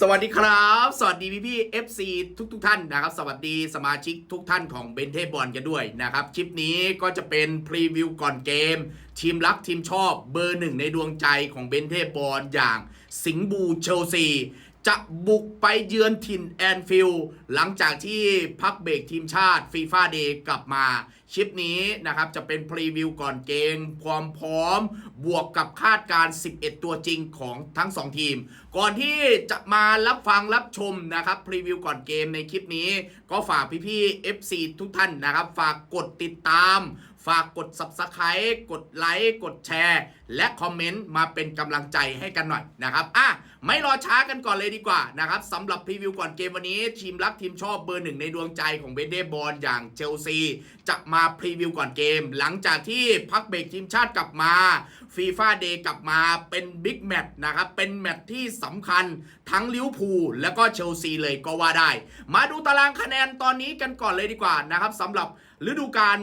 สวัสดีครับ สวัสดีพี่พี่ๆ FC ทุกทุกๆท่านนะครับ สวัสดีสมาชิกทุกท่านของเบนเทบอลกันด้วยนะครับ คลิปนี้ก็จะเป็นพรีวิวก่อนเกม ทีมรักทีมชอบเบอร์หนึ่งในดวงใจของเบนเทบอลอย่างสิงห์บูเชลซี จะบุกไปเยือนถิ่นแอนฟิลด์หลังจากที่พักเบรกทีมชาติฟีฟ่าเดย์กลับมาคลิปนี้นะครับจะเป็นพรีวิวก่อนเกม ความพร้อม บวกกับคาดการณ์11 ตัวจริงของทั้ง 2 ทีม ก่อนที่จะมารับฟังรับชมนะครับพรีวิวก่อนเกมในคลิปนี้ ก็ฝากพี่ๆ FC ทุกท่านนะครับ ฝากกดติดตามฝากกด Subscribe กดไลค์ กดแชร์ และคอมเมนต์มาเป็นกำลังใจให้กันหน่อยนะครับ อะ ไม่รอช้ากันก่อนเลยดีกว่านะครับสำหรับพรีวิวก่อนเกมวันนี้ ทีมรักทีมชอบเบอร์หนึ่งในดวงใจของเบนเดบอลอย่างเชลซีจะมาพรีวิวก่อนเกม หลังจากที่พักเบรกทีมชาติกลับมาฟีฟ่าเดย์กลับมาเป็นบิ๊กแมตช์นะครับเป็นแมตช์ที่สำคัญทั้งลิเวอร์พูลและก็เชลซีเลยก็ว่าได้ มาดูตารางคะแนนตอนนี้กันก่อนเลยดีกว่านะครับสำหรับฤดูกาล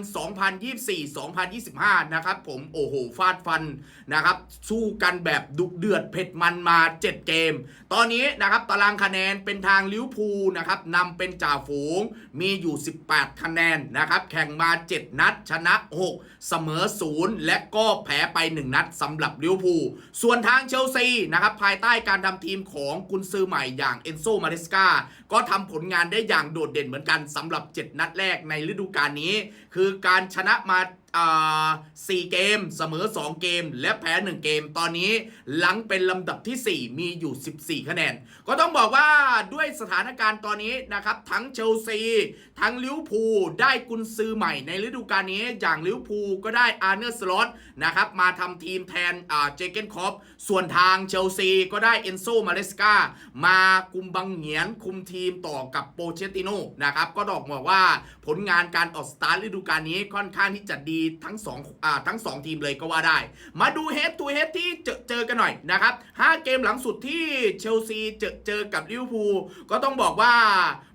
2024-2025 นะครับผมโอ้โหฟาดฟันนะครับสู้กันแบบดุเดือดเผ็ดมันมา 7 เกม ตอนนี้นะครับตารางคะแนนเป็นทางลิวพูลนะครับนำเป็นจ่าฝูงมีอยู่ 18 คะแนนนะครับแข่งมา 7 นัด ชนะ 6 เสมอ 0 และก็แพ้ไป 1 นัดสำหรับลิวพูลส่วนทางเชลซีนะครับภายใต้การทำทีมของกุนซือใหม่อย่างเอนโซมาเรสกาก็ทำผลงานได้อย่างโดดเด่นเหมือนกันสำหรับ 7 นัดแรกในฤดูกาลนี้ คือการชนะมา อ่า4เกมเสมอ 2 เกม และแพ้ 1 เกม ตอนนี้หลังเป็นลำดับที่ 4 มีอยู่ 14 คะแนน ก็ต้องบอกว่าด้วยสถานการณ์ตอนนี้นะครับ ทั้งเชลซี ทั้งลิเวอร์พูลได้กุนซือใหม่ในฤดูกาลนี้อย่างลิเวอร์พูลก็ได้อาร์เนอร์สล็อตนะครับ มาทำทีมแทนเจเกนคอปส่วนทางเชลซีก็ได้เอนโซมาเลสกามาคุมบังเหียนคุมทีมต่อกับโปเชติโนนะครับก็บอกบอกว่าผลงานการออกสตาร์ทฤดูกาลนี้ค่อนข้างที่จะดีทั้งสองอ่าทั้งสองทีมเลยก็ว่าได้ มาดูเฮดทูเฮดที่เจอเจอกันหน่อยนะครับ5เกมหลังสุดที่เชลซีเจอเจอกับลิเวอร์พูลก็ต้องบอกว่า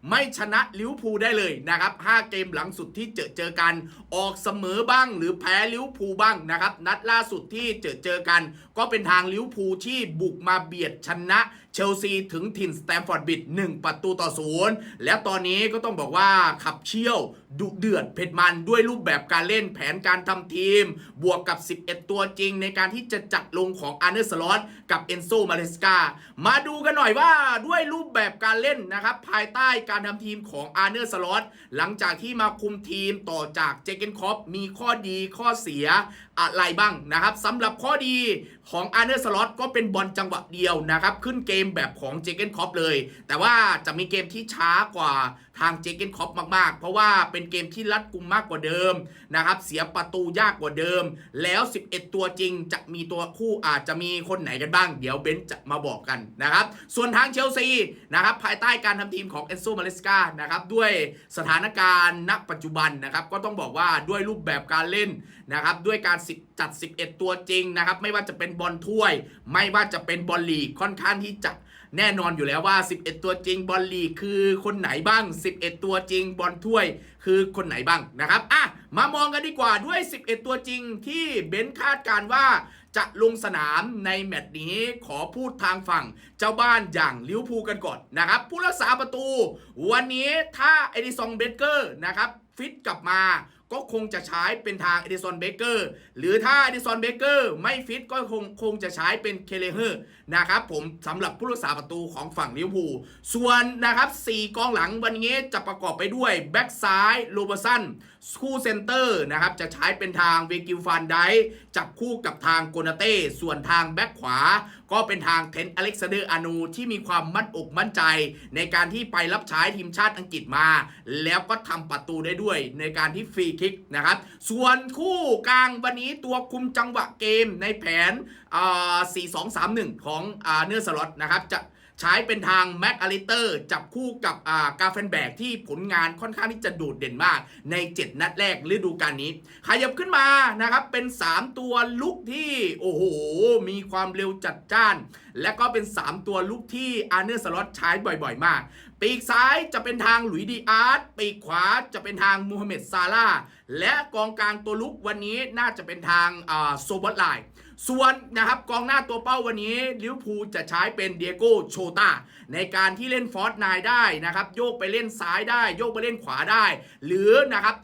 ไม่ชนะลิเวอร์พูลได้เลยนะครับ5เกมหลังสุดที่เจอเจอกัน ออกเสมอบ้างหรือแพ้ลิเวอร์พูลบ้างนะครับนัดล่าสุดที่เจอเจอกัน ก็เป็นทางลิเวอร์พูลที่บุกมาเบียดชนะเชลซีถึงถิ่นสแตมฟอร์ดบิด1 ประตูต่อศูนย์และตอนนี้ก็ต้องบอกว่าขับเชี่ยวดุเดือดเผ็ดมันด้วยรูปแบบการเล่นแผนการทำทีม บวกกับ 11 ตัวจริงในการที่จะจัดลงของอาร์เนสลอตกับเอนโซมาเลสกามาดูกันหน่อยว่าด้วยรูปแบบการเล่นนะครับ ภายใต้การทำทีมของอาร์เนสลอตหลังจากที่มาคุมทีมต่อจากเจเกนคอปมีข้อดีข้อเสีย อะไรบ้างนะครับสำหรับข้อดีของอาร์เนอร์สล็อตก็เป็นบอลจังหวะเดียวนะครับ ขึ้นเกมแบบของเจเกนคอปเลย แต่ว่าจะมีเกมที่ช้ากว่าทางเจเกนคอปมากๆ เพราะว่าเป็นเกมที่รัดกุมมากกว่าเดิมนะครับ เสียประตูยากกว่าเดิม แล้ว 11 ตัวจริงจะมีตัวคู่อาจจะมีคนไหนกันบ้าง เดี๋ยวเบนซ์จะมาบอกกันนะครับ ส่วนทางเชลซีนะครับภายใต้การทำทีมของเอนโซมาเลสกานะครับด้วยสถานการณ์ณปัจจุบันนะครับก็ต้องบอกว่าด้วยรูปแบบการเล่นนะครับด้วยการจัด 11 ตัวจริงนะครับ ไม่ว่าจะเป็นบอลถ้วย ไม่ว่าจะเป็นบอลลีกค่อนข้างที่จะแน่นอนอยู่แล้วว่า 11 ตัวจริงบอลลีกคือคนไหนบ้าง 11 ตัวจริงบอลถ้วยคือคนไหนบ้างนะครับอะมามองกันดีกว่าด้วย 11 ตัวจริงที่เบนคาดการว่าจะลงสนามในแมตช์นี้ขอพูดทางฝั่งเจ้าบ้านอย่างลิวพูกันก่อนนะครับ ผู้รักษาประตู วันนี้ถ้าเอดิซองเบเกอร์นะครับ ฟิตกลับมา ก็คงจะใช้เป็นทางเอดิซอนเบเกอร์หรือถ้าเอดิซอนเบเกอร์ไม่ฟิตก็คงคงจะใช้เป็นเคเลเฮอร์นะครับผมสำหรับผู้รักษาประตูของฝั่งลิเวอร์พูลส่วนนะครับ4กองหลังวันนี้จะประกอบไปด้วยแบ็กซ้ายโรเบอร์สันคู่เซนเตอร์นะครับจะใช้เป็นทางเวกิลฟันไดจับคู่กับทางโกนาเต้ส่วนทางแบ็กขวา ก็เป็นทางเทนอเล็กซานเดอร์อานูที่มีความมั่นอกมั่นใจ ในการที่ไปรับใช้ทีมชาติอังกฤษมา แล้วก็ทำประตูได้ด้วยในการที่ฟรีคิกนะครับ ส่วนคู่กลางวันนี้ตัวคุมจังหวะเกมในแผน 4-2-3-1 ของเนื้อสล็อตนะครับจะ ใช้เป็นทางแม็กอลิเตอร์จับคู่กับกาเฟนแบกที่ผลงานค่อนข้างที่จะโดดเด่นมากใน 7 นัดแรกฤดูกาลนี้ ขยับขึ้นมานะครับ เป็น 3 ตัวลุกที่โอ้โห มีความเร็วจัดจ้าน และก็เป็น 3 ตัวลุกที่อาร์เนอร์สล็อตใช้บ่อยๆ มาก ปีกซ้ายจะเป็นทางหลุยดีอาร์ตปีกขวาจะเป็นทางมูฮัมเหม็ดซาลาและกองกลางตัวลุกวันนี้น่าจะเป็นทางโซบอตไลน์ ส่วนนะครับกองหน้าตัวเป้าวันนี้ลิเวอร์พูลจะใช้เป็นเดียโก้โชตาในการที่เล่นฟอร์สไนายได้นะครับ โยกไปเล่นซ้ายได้ โยกไปเล่นขวาได้ หรือนะครับ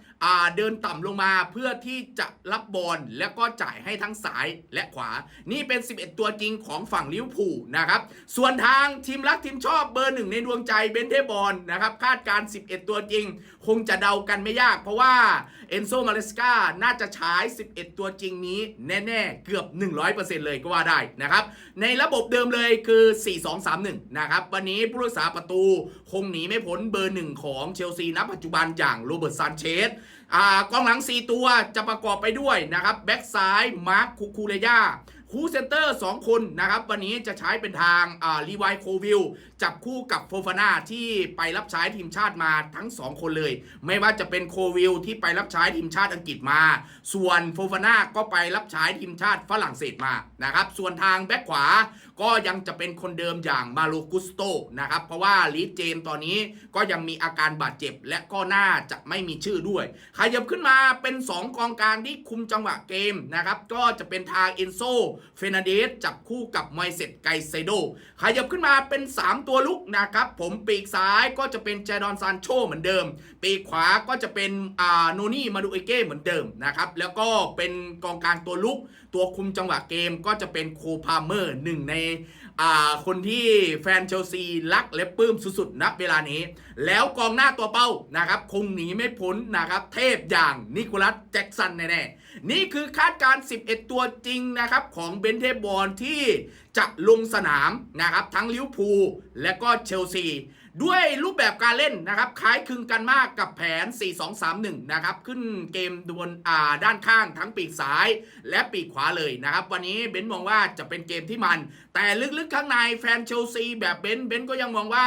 เดินต่ำลงมาเพื่อที่จะรับบอลแล้วก็จ่ายให้ทั้งซ้ายและขวา นี่เป็น 11 ตัวจริงของฝั่งลิเวอร์พูลนะครับ ส่วนทางทีมรักทีมชอบเบอร์หนึ่งในดวงใจเบนเทบอลนะครับคาดการ 11 ตัวจริง คงจะเดากันไม่ยาก เพราะว่าเอนโซมาเลสกาน่าจะใช้ 11 ตัวจริงนี้แน่ๆ เกือบ 100%เลยก็ว่าได้นะครับในระบบเดิมเลยคือ 4-2-3-1 นะครับวันนี้ผู้รักษาประตูคงหนีไม่พ้นเบอร์หนึ่งของเชลซีณปัจจุบันอย่างโรเบิร์ตซานเชสกองหลัง 4 ตัวจะประกอบไปด้วยนะครับแบ็กซ้ายมาร์คคูเรยาคูเซนเตอร์ 2 คนนะครับ วันนี้จะใช้เป็นทางอ่าลีวโควิลจับคู่กับโฟฟาน่าที่ไปรับใช้ทีมชาติมาทั้ง 2 คนเลย ไม่ว่าจะเป็นโควิลที่ไปรับใช้ทีมชาติอังกฤษมา ส่วนโฟฟาน่าก็ไปรับใช้ทีมชาติฝรั่งเศสมานะครับส่วนทางแบ็กขวาก็ยังจะเป็นคนเดิมอย่างมาโลกุสโตนะครับ เพราะว่าลีดเจมส์ตอนนี้ก็ยังมีอาการบาดเจ็บ และก็น่าจะไม่มีชื่อด้วยขยับขึ้นมาเป็น 2 กองกลางที่คุมจังหวะเกมนะครับ ก็จะเป็นทางเอนโซเฟนันเดสจับคู่กับไมเซตไกเซโดขยับขึ้นมาเป็น 3 ตัวลุกนะครับ ผมปีกซ้ายก็จะเป็นเจดอนซานโชเหมือนเดิม ปีกขวาก็จะเป็นอ่าโนนี่มาดูเอเก้เหมือนเดิมนะครับ แล้วก็เป็นกองกลางตัวลุก ตัวคุมจังหวะเกมก็จะเป็นโคพาเมอร์หนึ่งในคนที่แฟนเชลซีรักและปลื้มสุดๆณเวลานี้ แล้วกองหน้าตัวเป้านะครับคงหนีไม่พ้นนะครับเทพอย่างนิโคลัสแจ็กสันแน่ๆ นี่คือคาดการ 11 ตัวจริงนะครับของเบนเทบอลที่จะลงสนามนะครับทั้งลิเวอร์พูลและก็เชลซี ด้วยรูปแบบการเล่นนะครับ คล้ายคลึงกันมากกับแผน 4-2-3-1 นะครับ ขึ้นเกมบนอ่าด้านข้างทั้งปีกซ้ายและปีกขวาเลยนะครับ วันนี้เบนซ์มองว่าจะเป็นเกมที่มัน แต่ลึกๆข้างในแฟนเชลซีแบบเบนซ์เบนซ์ก็ยังมองว่า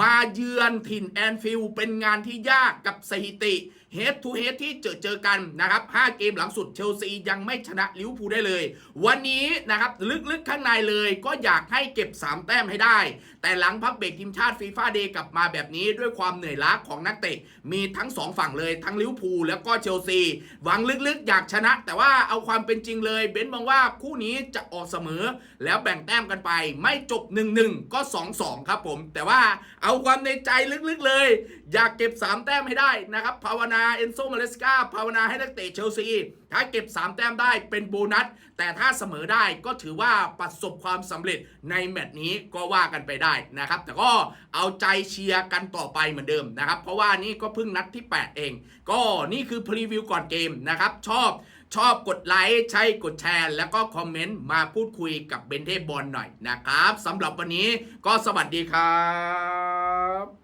มาเยือนถิ่นแอนฟิลด์เป็นงานที่ยากกับสถิติเฮดทูเฮดที่เจอเจอกันนะครับ 5 เกมหลังสุดเชลซียังไม่ชนะลิเวอร์พูลได้เลย วันนี้นะครับลึกๆข้างในเลยก็อยากให้เก็บ 3 แต้มให้ได้ แต่หลังพักเบรกทีมชาติฟีฟ่าเดย์กลับมาแบบนี้ด้วยความเหนื่อยล้าของนักเตะ มีทั้ง 2 ฝั่งเลยทั้งลิเวอร์พูลแล้วก็เชลซี หวังลึกๆ อยากชนะ แต่ว่าเอาความเป็นจริงเลยเบนซ์มองว่าคู่นี้จะออกเสมอ แล้วแบ่งแต้มกันไป ไม่จบ 1-1 ก็ 2-2 ครับผม แต่ว่าเอาความในใจลึกๆเลย อยากเก็บ 3 แต้มให้ได้นะครับภาวนาเอนโซมาเลสกาภาวนาให้นักเตะเชลซีถ้าเก็บ 3 แต้มได้เป็นโบนัส แต่ถ้าเสมอได้ก็ถือว่าประสบความสำเร็จในแมตช์นี้ก็ว่ากันไปได้นะครับ แต่ก็เอาใจเชียร์กันต่อไปเหมือนเดิมนะครับ เพราะว่านี่ก็เพิ่งนัดที่ 8 เอง ก็นี่คือพรีวิวก่อนเกมนะครับ ชอบ ชอบกดไลค์ใช่กดแชร์ แล้วก็คอมเมนต์มาพูดคุยกับเบนเทบอลหน่อยนะครับสำหรับวันนี้ก็สวัสดีครับ